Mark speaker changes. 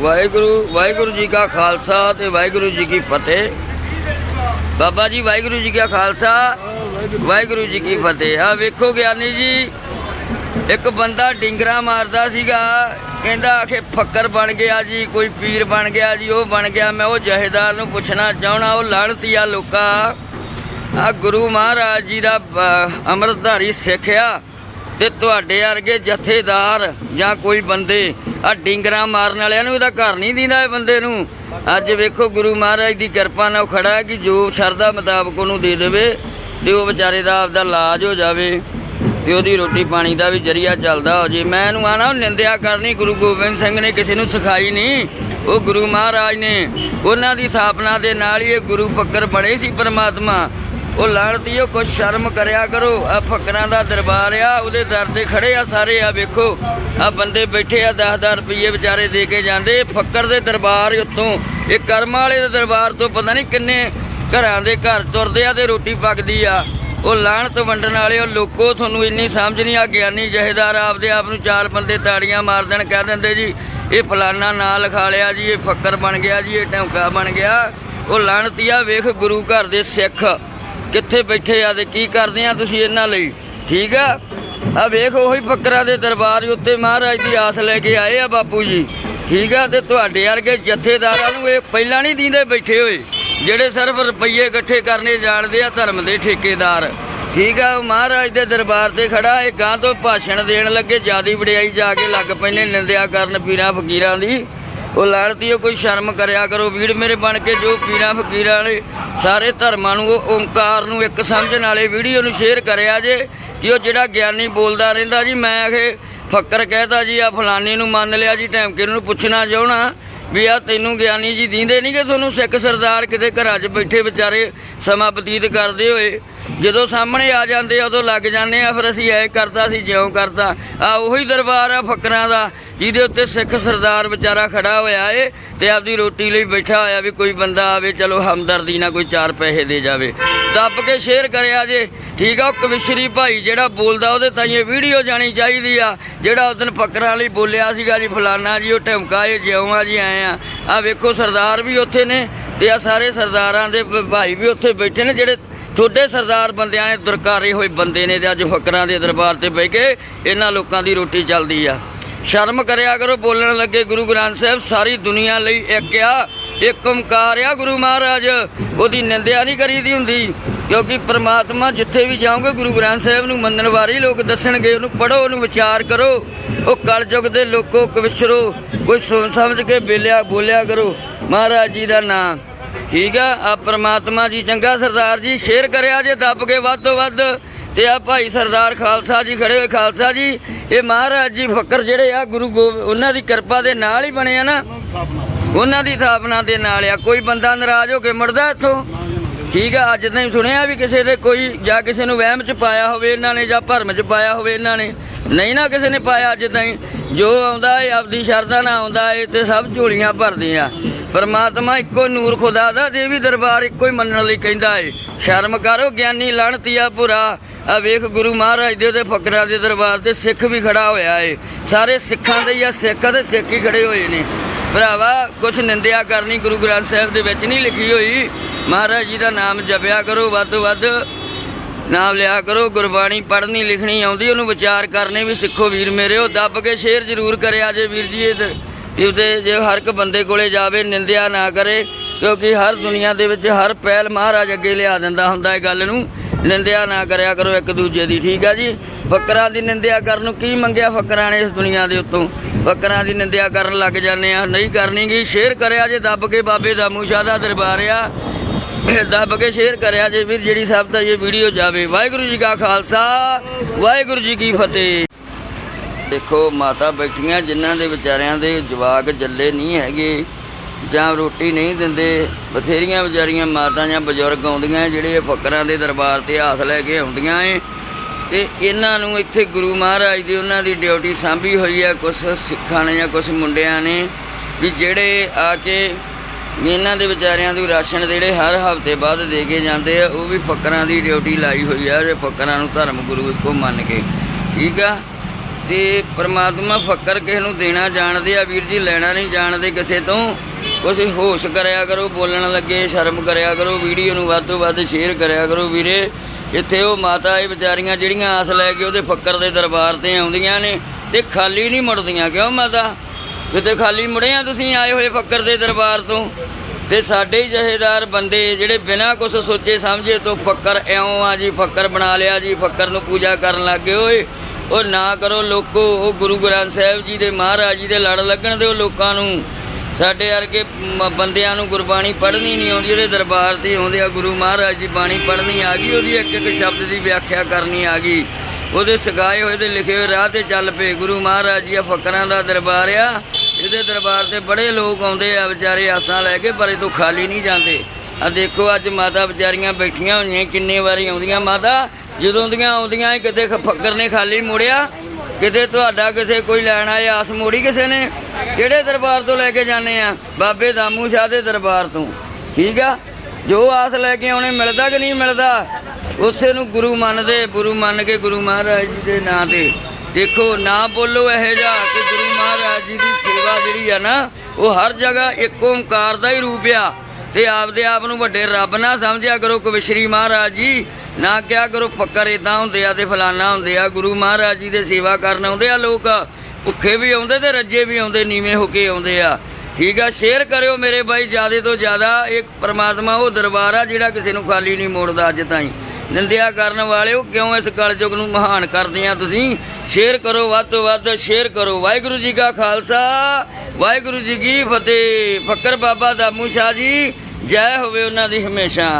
Speaker 1: ਵਾਹਿਗੁਰੂ ਵਾਹਿਗੁਰੂ ਜੀ ਕਾ ਖਾਲਸਾ ਤੇ ਵਾਹਿਗੁਰੂ ਜੀ ਕੀ ਫਤਿਹ। ਬਾਬਾ ਜੀ, ਵਾਹਿਗੁਰੂ ਜੀ ਕਾ ਖਾਲਸਾ, ਵਾਹਿਗੁਰੂ ਜੀ ਕੀ ਫਤਿਹ। ਆ ਵੇਖੋ ਗਿਆਨੀ ਜੀ, ਇੱਕ ਬੰਦਾ ਡਿੰਗਰਾ ਮਾਰਦਾ ਸੀਗਾ, ਕਹਿੰਦਾ ਆਖੇ ਫੱਕਰ ਬਣ ਗਿਆ ਜੀ, ਕੋਈ ਪੀਰ ਬਣ ਗਿਆ ਜੀ, ਉਹ ਬਣ ਗਿਆ, ਮੈਂ ਉਹ ਜਹੇਦਾਰ ਨੂੰ ਪੁੱਛਣਾ ਚਾਹਣਾ ਉਹ ਲਾਣਤੀਆ ਲੋਕਾ। ਆ ਗੁਰੂ ਮਹਾਰਾਜ ਜੀ ਦਾ ਅੰਮ੍ਰਿਤਧਾਰੀ ਸਿੱਖ ਆ। ਤੇ ਤੁਹਾਡੇ ਵਰਗੇ ਜਥੇਦਾਰ ਜਾਂ ਕੋਈ ਬੰਦੇ ਆ ਡਿੰਗਰਾ ਮਾਰਨ ਵਾਲਿਆਂ ਨੂੰ ਇਹਦਾ ਘਰ ਨਹੀਂ ਦਿੰਦਾ ਇਹ ਬੰਦੇ ਨੂੰ। ਅੱਜ ਵੇਖੋ ਗੁਰੂ ਮਹਾਰਾਜ ਦੀ ਕਿਰਪਾ ਨਾਲ ਖੜਾ ਹੈ ਕਿ ਜੋ ਸ਼ਰਧਾ ਮੁਤਾਬਕ ਉਹਨੂੰ ਦੇ ਦੇਵੇ ਤੇ ਉਹ ਵਿਚਾਰੇ ਦਾ ਆਪਦਾ ਇਲਾਜ ਹੋ ਜਾਵੇ ਤੇ ਉਹਦੀ ਰੋਟੀ ਪਾਣੀ ਦਾ ਵੀ ਜਰੀਆ ਚੱਲਦਾ ਹੋ ਜੇ। ਮੈਂ ਇਹਨੂੰ ਆਣਾ ਉਹ ਨਿੰਦਿਆ ਕਰਨੀ ਗੁਰੂ ਗੋਬਿੰਦ ਸਿੰਘ ਨੇ, ਕਿਸੇ ਨੂੰ ਸਿਖਾਈ ਨਹੀਂ। ਉਹ ਗੁਰੂ ਮਹਾਰਾਜ ਨੇ ਉਹਨਾਂ ਦੀ ਥਾਪਨਾ ਦੇ ਨਾਲ ਹੀ ਇਹ ਗੁਰੂ ਪੱਕਰ ਬਣੇ ਸੀ ਪਰਮਾਤਮਾ। ਉਹ ਲੜਦੀਓ ਕੁਛ ਸ਼ਰਮ ਕਰਿਆ ਕਰੋ। ਆ ਫੱਕਰਾਂ ਦਾ ਦਰਬਾਰ ਆ, ਉਹਦੇ ਦਰ ਤੇ ਖੜੇ ਆ ਸਾਰੇ। ਆ ਵੇਖੋ ਆ ਬੰਦੇ ਬੈਠੇ ਆ 10-10 ਰੁਪਏ ਵਿਚਾਰੇ ਦੇ ਕੇ ਜਾਂਦੇ। ਇਹ ਫੱਕਰ ਦੇ ਦਰਬਾਰ ਉੱਤੋਂ, ਇਹ ਕਰਮ ਵਾਲੇ ਦੇ ਦਰਬਾਰ ਤੋਂ ਪਤਾ ਨਹੀਂ ਕਿੰਨੇ ਘਰਾਂ ਦੇ ਘਰ ਤੁਰਦੇ ਆ ਤੇ ਰੋਟੀ ਪੱਕਦੀ ਆ। ਉਹ ਲਾਹਣਤ ਵੰਡਣ ਵਾਲੇ, ਉਹ ਲੋਕੋ, ਤੁਹਾਨੂੰ ਇੰਨੀ ਸਮਝ ਨਹੀਂ ਆ ਗਿਆਨੀ ਜਹੇਦਾਰ ਆਪਦੇ ਆਪ ਨੂੰ ਚਾਰ ਬੰਦੇ ਤਾੜੀਆਂ ਮਾਰ ਦੇਣ, ਕਹਿ ਦਿੰਦੇ ਜੀ, ਇਹ ਫਲਾਨਾ ਨਾਂ ਲਿਖਾ ਲਿਆ ਜੀ, ਇਹ ਫੱਕਰ ਬਣ ਗਿਆ ਜੀ, ਇਹ ਢੌਂਕਾ ਬਣ ਗਿਆ। ਉਹ ਲਾਹਣਤੀਆ ਵੇਖ ਗੁਰੂ ਘਰ ਦੇ ਸਿੱਖ। ਕਿੱਥੇ ਬੈਠੇ ਆ ਤੇ ਕੀ ਕਰਦੇ ਆ ਤੁਸੀਂ ਇਹਨਾਂ ਲਈ? ਠੀਕ ਆ? ਆ ਵੇਖ, ਉਹੀ ਫੱਕਰਾਂ ਦੇ ਦਰਬਾਰ ਉੱਤੇ ਮਹਾਰਾਜ ਦੀ ਆਸ ਲੈ ਕੇ ਆਏ ਆ ਬਾਪੂ ਜੀ। ਠੀਕ ਆ? ਤੇ ਤੁਹਾਡੇ ਵਰਗੇ ਜਥੇਦਾਰਾਂ ਨੂੰ ਇਹ ਪਹਿਲਾਂ ਨਹੀਂ ਦਿੰਦੇ ਬੈਠੇ ਹੋਏ, ਜਿਹੜੇ ਸਿਰਫ ਰੁਪਈਏ ਇਕੱਠੇ ਕਰਨੇ ਜਾਣਦੇ ਆ ਧਰਮ ਦੇ ਠੇਕੇਦਾਰ। ਠੀਕ ਆ? ਉਹ ਮਹਾਰਾਜ ਦੇ ਦਰਬਾਰ ਤੇ ਖੜਾ, ਇਹ ਗਾਂ ਤੋਂ ਭਾਸ਼ਣ ਦੇਣ ਲੱਗੇ, ਜਿਆਦੀ ਵਡਿਆਈ ਜਾ ਕੇ ਲੱਗ ਪੈਨੇ ਨਿੰਦਿਆ ਕਰਨ ਪੀਰਾਂ, ਫਕੀਰਾਂ ਦੀ। ਉਹ ਲੜਦੀ ਕੋਈ ਸ਼ਰਮ ਕਰਿਆ ਕਰੋ ਵੀਰ, ਮੇਰੇ ਬਣ ਕੇ ਜੋ ਪੀਰਾਂ ਫਕੀਰਾਂ ਵਾਲੇ ਸਾਰੇ ਧਰਮਾਂ ਨੂੰ, ਉਹ ਓੰਕਾਰ ਨੂੰ ਇੱਕ ਸਮਝਣ ਵਾਲੇ ਵੀਡੀਓ ਨੂੰ ਸ਼ੇਅਰ ਕਰਿਆ ਜੇ, ਕਿ ਉਹ ਜਿਹੜਾ ਗਿਆਨੀ ਬੋਲਦਾ ਰਹਿੰਦਾ ਜੀ, ਮੈਂ ਇਹ ਫੱਕਰ ਕਹਿਤਾ ਜੀ ਆ ਫਲਾਨੀ ਨੂੰ ਮੰਨ ਲਿਆ ਜੀ, ਟਾਈਮ ਨੂੰ ਪੁੱਛਣਾ ਚਾਹਣਾ, ਵੀ ਆ ਤੈਨੂੰ ਗਿਆਨੀ ਜੀ ਦੀਂਦੇ ਨਹੀਂ ਕਿ ਤੁਹਾਨੂੰ? ਸਿੱਖ ਸਰਦਾਰ ਕਿਤੇ ਘਰਾਂ 'ਚ ਬੈਠੇ ਵਿਚਾਰੇ ਸਮਾਂ ਬਤੀਤ ਕਰਦੇ ਹੋਏ, ਜਦੋਂ ਸਾਹਮਣੇ ਆ ਜਾਂਦੇ ਆ, ਉਦੋਂ ਲੱਗ ਜਾਂਦੇ ਆ, ਫਿਰ ਅਸੀਂ ਐ ਕਰਦਾ ਸੀ ਜਿਉਂ ਕਰਦਾ ਆ ਉਹੀ ਦਰਬਾਰ ਆ ਫੱਕਰਾਂ ਦਾ ਜਿਹਦੇ ਉੱਤੇ ਸਿੱਖ ਸਰਦਾਰ ਵਿਚਾਰਾ ਖੜਾ ਹੋਇਆ ਏ ਤੇ ਆਪਦੀ ਰੋਟੀ ਲਈ ਬੈਠਾ ਹੋਇਆ ਵੀ ਕੋਈ ਬੰਦਾ ਆਵੇ, ਚਲੋ ਹਮਦਰਦੀ ਨਾਲ ਕੋਈ ਚਾਰ ਪੈਸੇ ਦੇ ਜਾਵੇ। ਦੱਬ ਕੇ ਸ਼ੇਅਰ ਕਰਿਆ ਜੇ। ਠੀਕ ਆ, ਉਹ ਕਵਿਸ਼ਰੀ ਭਾਈ ਜਿਹੜਾ ਬੋਲਦਾ, ਉਹਦੇ ਤਾਂ ਇਹ ਵੀਡੀਓ ਜਾਣੀ ਚਾਹੀਦੀ ਆ। ਜਿਹੜਾ ਉਸ ਦਿਨ ਫੱਕਰਾਂ ਲਈ ਬੋਲਿਆ ਸੀਗਾ ਜੀ, ਫਲਾਨਾ ਜੀ, ਉਹ ਢਮਕਾ ਇਹ ਜਿਉਂ ਆ ਜੀ ਆਏ ਆ। ਆ ਵੇਖੋ, ਸਰਦਾਰ ਵੀ ਉੱਥੇ ਨੇ ਤੇ ਆ ਸਾਰੇ ਸਰਦਾਰਾਂ ਦੇ ਭਾਈ ਵੀ ਉੱਥੇ ਬੈਠੇ ਨੇ, ਜਿਹੜੇ ਤੁਹਾਡੇ ਸਰਦਾਰ ਬੰਦਿਆਂ ਨੇ ਦੁਰਕਾਰੇ ਹੋਏ ਬੰਦੇ ਨੇ ਤੇ ਅੱਜ ਫੱਕਰਾਂ ਦੇ ਦਰਬਾਰ ਤੇ ਬਹਿ ਕੇ ਇਹਨਾਂ ਲੋਕਾਂ ਦੀ ਰੋਟੀ ਚੱਲਦੀ ਆ। ਸ਼ਰਮ ਕਰਿਆ ਕਰੋ, ਬੋਲਣ ਲੱਗੇ ਗੁਰੂ ਗ੍ਰੰਥ ਸਾਹਿਬ, ਸਾਰੀ ਦੁਨੀਆ ਲਈ ਇੱਕ ਆ, ਇੱਕ ਓਮਕਾਰ ਆ ਗੁਰੂ ਮਹਾਰਾਜ। ਉਹਦੀ ਨਿੰਦਿਆ ਨਹੀਂ ਕਰੀਦੀ ਹੁੰਦੀ, ਕਿਉਂਕਿ ਪ੍ਰਮਾਤਮਾ ਜਿੱਥੇ ਵੀ ਜਾਓਗੇ, ਗੁਰੂ ਗ੍ਰੰਥ ਸਾਹਿਬ ਨੂੰ ਮੰਨਣ ਵਾਲੇ ਲੋਕ ਦੱਸਣਗੇ, ਉਹਨੂੰ ਪੜੋ ਉਹਨੂੰ ਵਿਚਾਰ ਕਰੋ। ਉਹ ਕਲਯੁਗ ਦੇ ਲੋਕੋ ਕਵਿਸ਼ਰੋ ਕੋਈ ਸੁਣ ਸਮਝ ਕੇ ਬੇਲਿਆ, ਬੋਲਿਆ ਕਰੋ। ਮਹਾਰਾਜ ਜੀ ਦਾ ਨਾਮ। ਠੀਕ ਆ ਆ ਪ੍ਰਮਾਤਮਾ ਜੀ ਚੰਗਾ ਸਰਦਾਰ ਜੀ ਸ਼ੇਅਰ ਕਰਿਆ ਜੇ, ਦੱਬ ਕੇ ਵੱਧ ਤੋਂ ਵੱਧ। ਤੇ ਆ ਭਾਈ ਸਰਦਾਰ ਖਾਲਸਾ ਜੀ ਖੜੇ ਹੋਏ, ਖਾਲਸਾ ਜੀ, ਇਹ ਮਹਾਰਾਜ ਜੀ ਫਕਰ ਜਿਹੜੇ ਆ, ਗੁਰੂ ਗੋਬਿੰਦ, ਉਹਨਾਂ ਦੀ ਕਿਰਪਾ ਦੇ ਨਾਲ ਹੀ ਬਣੇ ਆ ਨਾ। ਉਹਨਾਂ ਦੀ ਥਾਪਨਾ ਦੇ ਨਾਲ ਆ। ਕੋਈ ਬੰਦਾ ਨਾਰਾਜ਼ ਹੋ ਕੇ ਮੁੜਦਾ ਇੱਥੋਂ? ਠੀਕ ਆ, ਅੱਜ ਤਾਂ ਸੁਣਿਆ ਵੀ ਕਿਸੇ ਦੇ ਕੋਈ ਜਾਂ ਕਿਸੇ ਨੂੰ ਵਹਿਮ ਚ ਪਾਇਆ ਹੋਵੇ ਇਹਨਾਂ ਨੇ ਜਾਂ ਭਰਮ ਚ ਪਾਇਆ ਹੋਵੇ ਇਹਨਾਂ ਨੇ। ਨਹੀਂ ਨਾ ਕਿਸੇ ਨੇ ਪਾਇਆ ਅੱਜ ਤਾਂ ਜੋ ਆਉਂਦਾ ਏ, ਆਪਦੀ ਸ਼ਰਧਾ ਨਾਲ ਆਉਂਦਾ ਏ, ਤੇ ਸਭ ਝੋਲੀਆਂ ਭਰਦੀਆਂ। ਆ ਪਰਮਾਤਮਾ ਇੱਕੋ ਨੂਰ ਖੁਦਾ ਦਾ ਦੇਵੀ ਦਰਬਾਰ ਇੱਕੋ ਹੀ ਮੰਨਣ ਲਈ ਕਹਿੰਦਾ ਏ। ਸ਼ਰਮ ਕਰੋ, ਗਿਆਨੀ ਲਣਤੀਆ ਪੁਰਾ ਆ ਵੇਖ ਗੁਰੂ ਮਹਾਰਾਜ ਦੇ ਉਹਦੇ ਫਕਰਾਂ ਦੇ ਦਰਬਾਰ ਤੇ ਸਿੱਖ ਵੀ ਖੜਾ ਹੋਇਆ ਏ। ਸਾਰੇ ਸਿੱਖਾਂ ਦੇ ਜਾਂ ਸਿੱਖ, ਤੇ ਸਿੱਖ ਹੀ ਖੜੇ ਹੋਏ ਨੇ। ਭਰਾਵਾ, ਕੁਛ ਨਿੰਦਿਆ ਕਰਨੀ ਗੁਰੂ ਗ੍ਰੰਥ ਸਾਹਿਬ ਦੇ ਵਿੱਚ ਨਹੀਂ ਲਿਖੀ ਹੋਈ। ਮਹਾਰਾਜ ਜੀ ਦਾ ਨਾਮ ਜਪਿਆ ਕਰੋ ਵੱਧ ਤੋਂ ਵੱਧ। ਨਾਮ ਲਿਆ ਕਰੋ, ਗੁਰਬਾਣੀ ਪੜ੍ਹਨੀ, ਲਿਖਣੀ ਆਉਂਦੀ, ਉਹਨੂੰ ਵਿਚਾਰ ਕਰਨੇ ਵੀ ਸਿੱਖੋ ਵੀਰ ਮੇਰੇ, ਉਹ ਦੱਬ ਕੇ ਸ਼ੇਅਰ ਜ਼ਰੂਰ ਕਰਿਆ ਜੇ ਵੀਰ ਜੀ, ਇਹ ਤੇ- ਇਹਦੇ ਜੇ ਹਰ ਇੱਕ ਬੰਦੇ ਕੋਲੇ ਜਾਵੇ, ਨਿੰਦਿਆ ਨਾ ਕਰੇ, ਕਿਉਂਕਿ ਹਰ ਦੁਨੀਆ ਦੇ ਵਿੱਚ ਹਰ ਪਹਿਲ ਮਹਾਰਾਜ ਅੱਗੇ ਲਿਆ ਦਿੰਦਾ ਹੁੰਦਾ ਇਹ ਗੱਲ ਨੂੰ, ਨਿੰਦਿਆ ਨਾ ਕਰਿਆ ਕਰੋ ਇੱਕ ਦੂਜੇ ਦੀ, ਠੀਕ ਆ ਜੀ? ਫਕਰਾਂ ਦੀ ਨਿੰਦਿਆ ਕਰਨ ਨੂੰ ਕੀ ਮੰਗਿਆ ਫਕਰਾਂ ਨੇ ਇਸ ਦੁਨੀਆ ਦੇ ਉੱਤੋਂ? ਫਕਰਾਂ ਦੀ ਨਿੰਦਿਆ ਕਰਨ ਲੱਗ ਜਾਂਦੇ ਆ, ਨਹੀਂ ਕਰਨੀ ਗੀ ਸ਼ੇਅਰ ਕਰਿਆ ਜੇ, ਦੱਬ ਕੇ ਬਾਬੇ ਦਾ ਮੂਸ਼ਾ ਦਾ ਦਰਬਾਰ ਆ ਦੱਬ ਕੇ ਸ਼ੇਅਰ ਕਰਿਆ ਜੇ ਵੀਰ, ਜਿਹੜੀ ਸਭ ਦਾ ਇਹ ਵੀਡੀਓ ਜਾਵੇ। ਵਾਹਿਗੁਰੂ ਜੀ ਕਾ ਖਾਲਸਾ, ਵਾਹਿਗੁਰੂ ਜੀ ਕੀ ਫਤਿਹ। ਦੇਖੋ, ਮਾਤਾ ਬੈਠੀਆਂ ਜਿਨ੍ਹਾਂ ਦੇ ਵਿਚਾਰਿਆਂ ਦੇ ਜਵਾਕ ਜੱਲੇ ਨਹੀਂ ਹੈਗੇ, ਜਾਂ ਰੋਟੀ ਨਹੀਂ ਦਿੰਦੇ, ਬਥੇਰੀਆਂ ਵਿਚਾਰੀਆਂ ਮਾਤਾ ਜਾਂ ਬਜ਼ੁਰਗ ਆਉਂਦੀਆਂ, ਜਿਹੜੇ ਇਹ ਫਕਰਾਂ ਦੇ ਦਰਬਾਰ ਤੇ ਹਾਸ ਲੈ ਕੇ ਆਉਂਦੀਆਂ ਏ। ਤੇ ਇਹਨਾਂ ਨੂੰ ਇੱਥੇ ਗੁਰੂ ਮਹਾਰਾਜ ਦੀ ਉਹਨਾਂ ਦੀ ਡਿਊਟੀ ਸਾਂਭੀ ਹੋਈ ਹੈ ਕੁਝ ਸਿੱਖਾਂ ਨੇ ਜਾਂ ਕੁਝ ਮੁੰਡਿਆਂ ਨੇ, ਵੀ ਜਿਹੜੇ ਆ ਕੇ ਇਹਨਾਂ ਦੇ ਵਿਚਾਰਿਆਂ ਨੂੰ ਰਾਸ਼ਨ ਜਿਹੜੇ ਹਰ ਹਫ਼ਤੇ ਬਾਅਦ ਦੇ ਕੇ ਜਾਂਦੇ ਆ, ਉਹ ਵੀ ਫੱਕਰਾਂ ਦੀ ਡਿਊਟੀ ਲਾਈ ਹੋਈ ਆ ਜੇ ਫਕਰਾਂ ਨੂੰ ਧਰਮ ਗੁਰੂ ਇੱਕੋ ਮੰਨ ਕੇ। ਠੀਕ ਆ? ਤੇ ਪਰਮਾਤਮਾ ਫੱਕਰ ਕਿਸੇ ਨੂੰ ਦੇਣਾ ਜਾਣਦੇ ਆ, ਵੀਰ ਜੀ ਲੈਣਾ ਨਹੀਂ ਜਾਣਦੇ ਕਿਸੇ ਤੋਂ। ਕੁਛ ਹੋਸ਼ ਕਰਿਆ ਕਰੋ, ਬੋਲਣ ਲੱਗੇ, ਸ਼ਰਮ ਕਰਿਆ ਕਰੋ, ਵੀਡੀਓ ਨੂੰ ਵੱਧ ਤੋਂ ਵੱਧ ਸ਼ੇਅਰ ਕਰਿਆ ਕਰੋ ਵੀਰੇ। ਇੱਥੇ ਉਹ ਮਾਤਾ ਇਹ ਵਿਚਾਰੀਆਂ ਜਿਹੜੀਆਂ ਆਸ ਲੈ ਕੇ ਉਹਦੇ ਫੱਕਰ ਦੇ ਦਰਬਾਰ ਤੇ ਆਉਂਦੀਆਂ ਨੇ ਤੇ ਖਾਲੀ ਨਹੀਂ ਮੁੜਦੀਆਂ, ਕਿਉਂ ਮਾਤਾ? ਕਿਤੇ ਖਾਲੀ ਮੁੜੇ ਆ ਤੁਸੀਂ, ਆਏ ਹੋਏ ਫੱਕਰ ਦੇ ਦਰਬਾਰ ਤੋਂ। ਤੇ ਸਾਡੇ ਹੀ ਜਹੇਦਾਰ ਬੰਦੇ ਜਿਹੜੇ ਬਿਨਾਂ ਕੁਛ ਸੋਚੇ ਸਮਝੇ ਤੋਂ ਫੱਕਰ ਇਉਂ ਆ ਜੀ, ਫੱਕਰ ਬਣਾ ਲਿਆ ਜੀ, ਫੱਕਰ ਨੂੰ ਪੂਜਾ ਕਰਨ ਲੱਗੇ ਓਏ। ਉਹ ਨਾ ਕਰੋ ਲੋਕੋ, ਉਹ ਗੁਰੂ ਗ੍ਰੰਥ ਸਾਹਿਬ ਜੀ ਦੇ ਮਹਾਰਾਜ ਜੀ ਦੇ ਲੜ ਲੱਗਣ ਦਿਓ ਲੋਕਾਂ ਨੂੰ। ਸਾਡੇ ਵਰਗੇ ਬੰਦਿਆਂ ਨੂੰ ਗੁਰਬਾਣੀ ਪੜ੍ਹਨੀ ਨਹੀਂ ਆਉਂਦੀ, ਉਹਦੇ ਦਰਬਾਰ ਤੇ ਆਉਂਦੇ ਆ ਗੁਰੂ ਮਹਾਰਾਜ ਦੀ ਬਾਣੀ ਪੜ੍ਹਨੀ ਆ ਗਈ, ਉਹਦੀ ਇੱਕ ਇੱਕ ਸ਼ਬਦ ਦੀ ਵਿਆਖਿਆ ਕਰਨੀ ਆ ਗਈ। ਉਹਦੇ ਸਿਖਾਏ ਹੋਏ ਤੇ ਲਿਖੇ ਹੋਏ ਰਾਹ ਤੇ ਚੱਲ ਪਏ, ਗੁਰੂ ਮਹਾਰਾਜ ਜੀ ਆ ਫਕਰਾਂ ਦਾ ਦਰਬਾਰ ਆ। ਇਹਦੇ ਦਰਬਾਰ ਤੇ ਬੜੇ ਲੋਕ ਆਉਂਦੇ ਆ, ਵਿਚਾਰੇ ਆਸਾਂ ਲੈ ਕੇ, ਪਰ ਇਹ ਤੋਂ ਖਾਲੀ ਨਹੀਂ ਜਾਂਦੇ। ਆ ਦੇਖੋ, ਅੱਜ ਮਾਤਾ ਵਿਚਾਰੀਆਂ ਬੈਠੀਆਂ ਹੋਈਆਂ, ਕਿੰਨੇ ਵਾਰੀ ਆਉਂਦੀਆਂ। ਮਾਤਾ, ਜਦੋਂ ਦੀਆਂ ਆਉਂਦੀਆਂ ਕਿਤੇ ਫੱਕਰ ਨੇ ਖਾਲੀ ਮੁੜਿਆ। ਕਿਤੇ ਤੁਹਾਡਾ ਕਿਸੇ, ਕੋਈ ਲੈਣ ਆਇਆ ਆਸ ਮੋੜੀ ਕਿਸੇ ਨੇ? ਕਿਹੜੇ ਦਰਬਾਰ ਤੋਂ ਲੈ ਕੇ ਜਾਂਦੇ ਆ? ਬਾਬੇ ਦਾਮੂ ਸ਼ਾਹ ਦੇ ਦਰਬਾਰ ਤੋਂ। ਠੀਕ ਆ? ਜੋ ਆਸ ਲੈ ਕੇ ਆਉਣੇ, ਮਿਲਦਾ ਕਿ ਨਹੀਂ ਮਿਲਦਾ? ਉਸੇ ਨੂੰ ਗੁਰੂ ਮੰਨਦੇ, ਗੁਰੂ ਮੰਨ ਕੇ ਗੁਰੂ ਮਹਾਰਾਜ ਜੀ ਦੇ ਨਾਂ ਤੇ। ਦੇਖੋ, ਨਾ ਬੋਲੋ ਇਹ ਜਾ ਕਿ ਗੁਰੂ ਮਹਾਰਾਜ ਜੀ ਦੀ ਸੇਵਾ ਜਿਹੜੀ ਆ ਨਾ, ਉਹ ਹਰ ਜਗ੍ਹਾ ਇੱਕ ਓੰਕਾਰ ਦਾ ਹੀ ਰੂਪ ਆ। ਤੇ ਆਪਦੇ ਆਪ ਨੂੰ ਵੱਡੇ ਰੱਬ ਨਾ ਸਮਝਿਆ ਕਰੋ ਕਵਿਸ਼ਰੀ ਮਹਾਰਾਜ ਜੀ। ਨਾ ਕਿਹਾ ਕਰੋ, ਫੱਕਰ ਇਦਾਂ ਹੁੰਦੇ ਆ ਤੇ ਫਲਾਨਾ ਹੁੰਦੇ ਆ। ਗੁਰੂ ਮਹਾਰਾਜ ਜੀ ਦੇ ਸੇਵਾ ਕਰਨ ਆਉਂਦੇ ਆ ਲੋਕ। ਭੁੱਖੇ ਵੀ ਆਉਂਦੇ ਤੇ ਰੱਜੇ ਵੀ ਆਉਂਦੇ, ਨੀਵੇਂ ਹੋ ਕੇ ਆਉਂਦੇ ਆ। ਠੀਕ ਆ ਸ਼ੇਅਰ ਕਰਿਓ ਮੇਰੇ ਬਾਈ, ਜਿਆਦੇ ਤੋਂ ਜ਼ਿਆਦਾ। ਇੱਕ ਪਰਮਾਤਮਾ ਉਹ ਦਰਬਾਰ ਆ ਜਿਹੜਾ ਕਿਸੇ ਨੂੰ ਖਾਲੀ ਨਹੀਂ ਮੋੜਦਾ ਅੱਜ ਤਾਈਂ। ਨਿੰਦਿਆ ਕਰਨ ਵਾਲਿਓ, ਕਿਉਂ ਇਸ ਕਲਯੁਗ ਨੂੰ ਮਹਾਨ ਕਰਦੇ ਆ ਤੁਸੀਂ? ਸ਼ੇਅਰ ਕਰੋ ਵੱਧ ਤੋਂ ਵੱਧ, ਸ਼ੇਅਰ ਕਰੋ। ਵਾਹਿਗੁਰੂ ਜੀ ਕਾ ਖਾਲਸਾ, ਵਾਹਿਗੁਰੂ ਜੀ ਕੀ ਫਤਿਹ। ਫੱਕਰ ਬਾਬਾ ਦਾਮੂ ਸ਼ਾਹ ਜੀ, ਜੈ ਹੋਵੇ ਉਹਨਾਂ ਦੀ ਹਮੇਸ਼ਾ।